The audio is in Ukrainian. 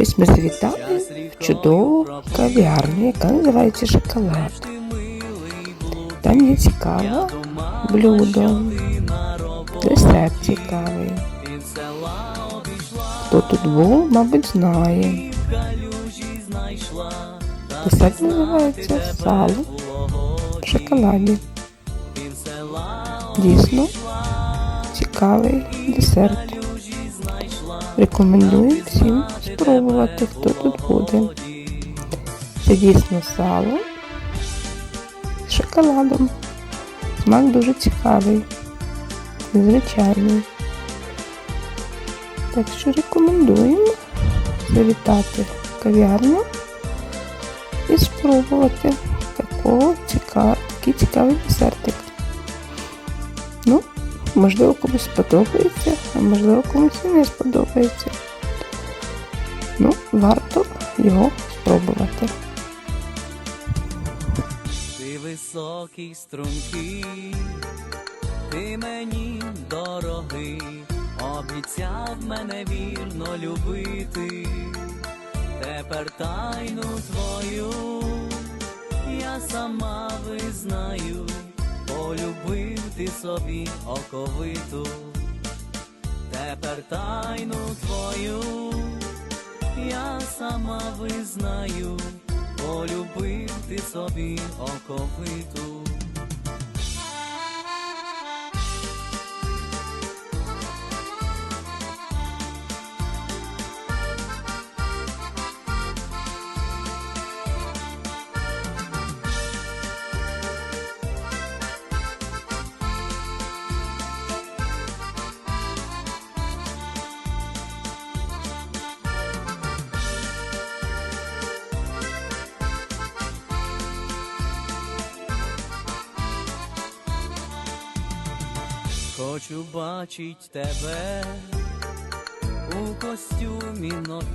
Ось ми завітали в чудову кав'ярню, яка називається шоколад. Там є цікаве блюдо, десерт цікавий. Хто тут був, мабуть, знає. Десерт називається сало в шоколаді. Дійсно цікавий десерт. Рекомендую всім спробувати, хто тут буде. Це дійсно сало з шоколадом. Смак дуже цікавий, незвичайний. Так що рекомендуємо завітати в кав'ярню і спробувати такого ціка... такий цікавий десертик. Можливо, комусь сподобається, а можливо, комусь не сподобається. Ну, варто його спробувати. Ти високий стрункий, ти мені дорогий, обіцяв мене вірно любити, тепер тайну твою я сама визнаю, полюбив ти собі оковиту, тепер тайну твою я сама визнаю, полюбив ти собі оковиту. Хочу бачить тебе у костюмі нові.